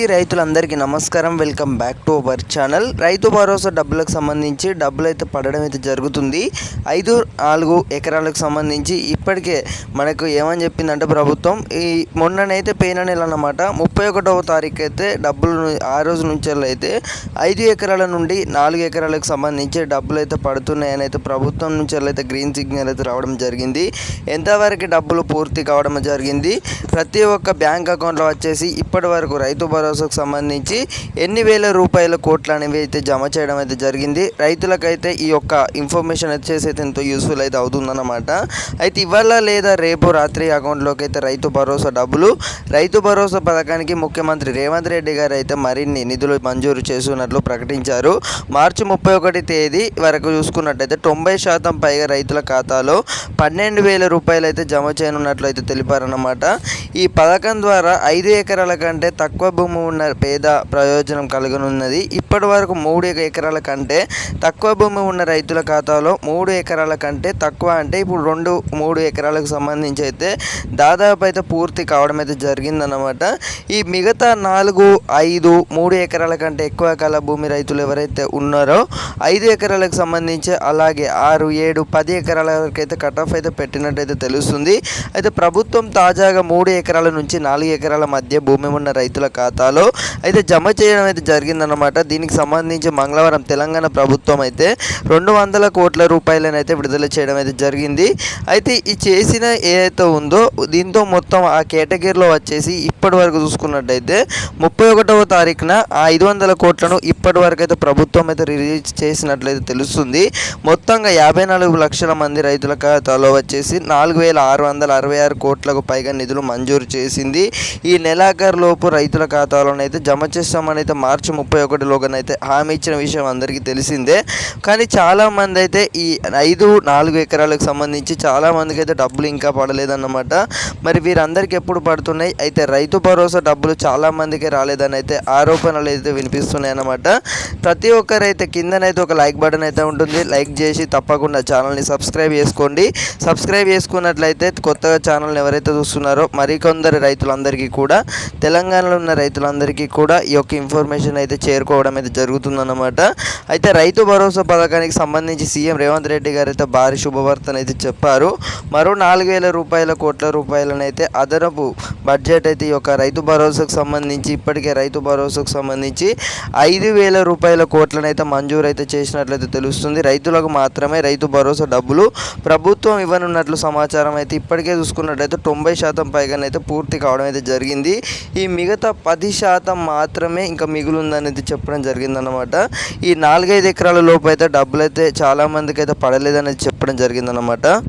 ఈ రైతులందరికీ నమస్కారం. Welcome back to our channel. Rythu Bharosa డబ్బులకు సంబంధించి డబ్బులు అయితే పడడం అయితే జరుగుతుంది. ఐదు నాలుగు ఎకరాలకు సంబంధించి ఇప్పటికే మనకు ఏమని చెప్పిందంటే ప్రభుత్వం ఈ మొన్ననైతే పోయిన నెల అన్నమాట ముప్పై ఒకటవ తారీఖు అయితే డబ్బులు ఆ రోజు నుంచి అయితే ఐదు ఎకరాల నుండి నాలుగు ఎకరాలకు సంబంధించి డబ్బులు అయితే పడుతున్నాయని అయితే ప్రభుత్వం నుంచి అయితే గ్రీన్ సిగ్నల్ అయితే రావడం జరిగింది. ఎంతవరకు డబ్బులు పూర్తి కావడం జరిగింది? ప్రతి ఒక్క బ్యాంక్ అకౌంట్లో వచ్చేసి ఇప్పటి వరకు రైతు భరోసాకు సంబంధించి ఎన్ని వేల రూపాయల కోట్లు అనేవి అయితే జమ చేయడం అయితే జరిగింది. రైతులకైతే ఈ యొక్క ఇన్ఫర్మేషన్ వచ్చేసి అయితే ఎంతో యూస్ఫుల్ అయితే అవుతుందన్నమాట. అయితే ఇవాళ లేదా రేపు రాత్రి అకౌంట్లోకి అయితే రైతు భరోసా డబ్బులు రైతు భరోసా పథకానికి ముఖ్యమంత్రి రేవంత్ రెడ్డి గారు అయితే మరిన్ని నిధులు మంజూరు చేస్తున్నట్లు ప్రకటించారు. మార్చి ముప్పై ఒకటి తేదీ వరకు చూసుకున్నట్టయితే తొంభై శాతం పైగా రైతుల ఖాతాలో పన్నెండు వేల రూపాయలు అయితే జమ చేయనున్నట్లు అయితే తెలిపారన్నమాట. ఈ పథకం ద్వారా ఐదు ఎకరాల కంటే తక్కువ భూమి ఉన్న పేద ప్రయోజనం కలగనున్నది. ఇప్పటి వరకు మూడు ఎకరాల కంటే తక్కువ భూమి ఉన్న రైతుల ఖాతాలో మూడు ఎకరాల కంటే తక్కువ అంటే ఇప్పుడు రెండు మూడు ఎకరాలకు సంబంధించి అయితే దాదాపు అయితే పూర్తి కావడం అయితే జరిగిందన్నమాట. ఈ మిగతా నాలుగు ఐదు మూడు ఎకరాల కంటే ఎక్కువ కాల భూమి రైతులు ఎవరైతే ఉన్నారో ఐదు ఎకరాలకు సంబంధించి అలాగే ఆరు ఏడు పది ఎకరాల వరకు అయితే కట్ ఆఫ్ అయితే పెట్టినట్టయితే తెలుస్తుంది. అయితే ప్రభుత్వం తాజాగా మూడు ఎకరాల నుంచి నాలుగు ఎకరాల మధ్య భూమి ఉన్న రైతుల ఖాతా ఖాతాలో అయితే జమ చేయడం అయితే జరిగిందన్నమాట. దీనికి సంబంధించి మంగళవారం తెలంగాణ ప్రభుత్వం అయితే రెండు వందల కోట్ల రూపాయలను అయితే విడుదల చేయడం అయితే జరిగింది. అయితే ఈ చేసిన ఏదైతే ఉందో దీంతో మొత్తం ఆ కేటగిరీలో వచ్చేసి ఇప్పటి వరకు చూసుకున్నట్టయితే ముప్పై ఒకటవ తారీఖున ఆ ఐదు వందల కోట్లను ఇప్పటి వరకు అయితే ప్రభుత్వం అయితే రిలీజ్ చేసినట్లయితే తెలుస్తుంది. మొత్తంగా యాభై నాలుగు లక్షల మంది రైతుల ఖాతాలో వచ్చేసి నాలుగు వేల ఆరు వందల అరవై ఆరు కోట్లకు పైగా నిధులు మంజూరు చేసింది. ఈ నెలాఖరులోపు రైతుల ఖాతాలోనైతే జమ చేస్తామని అయితే మార్చి ముప్పై ఒకటిలోగానైతే హామీ ఇచ్చిన విషయం అందరికీ తెలిసిందే. కానీ చాలామంది అయితే ఈ ఐదు నాలుగు ఎకరాలకు సంబంధించి చాలామందికి అయితే డబ్బులు ఇంకా పడలేదన్నమాట. మరి వీరందరికీ ఎప్పుడు పడుతున్నాయి? అయితే రైతు భరోసా డబ్బులు చాలామందికి రాలేదని అయితే ఆరోపణలు అయితే వినిపిస్తున్నాయి అన్నమాట ప్రతి ఒక్కరైతే కిందనైతే ఒక లైక్ బటన్ అయితే ఉంటుంది. లైక్ చేసి తప్పకుండా ఛానల్ని సబ్స్క్రైబ్ చేసుకోండి. సబ్స్క్రైబ్ చేసుకున్నట్లయితే కొత్తగా ఛానల్ని ఎవరైతే చూస్తున్నారో మరికొందరు రైతులందరికీ కూడా. తెలంగాణలో ఉన్న రైతు రైతులందరికీ కూడా ఈ యొక్క ఇన్ఫర్మేషన్ అయితే చేరుకోవడం అయితే జరుగుతుందన్నమాట. అయితే రైతు భరోసా పథకానికి సంబంధించి సీఎం రేవంత్ రెడ్డి గారు అయితే భారీ శుభవార్తను అయితే చెప్పారు. మరో నాలుగు వేల రూపాయల కోట్ల రూపాయలనైతే అదనపు బడ్జెట్ అయితే ఈ యొక్క రైతు భరోసాకు సంబంధించి ఇప్పటికే రైతు భరోసాకు సంబంధించి ఐదు వేల రూపాయల కోట్లను అయితే మంజూరు అయితే చేసినట్లయితే తెలుస్తుంది. రైతులకు మాత్రమే రైతు భరోసా డబ్బులు ప్రభుత్వం ఇవ్వనున్నట్లు సమాచారం అయితే ఇప్పటికే చూసుకున్నట్లయితే తొంభై శాతం పైగానైతే పూర్తి కావడం అయితే జరిగింది. ఈ మిగతా పది శాతం మాత్రమే ఇంకా మిగులుందనేది చెప్పడం జరిగిందనమాట ఈ నాలుగైదు ఎకరాల లోపు అయితే డబ్బులు అయితే చాలామందికి అయితే పడలేదనేది చెప్పడం జరిగిందనమాట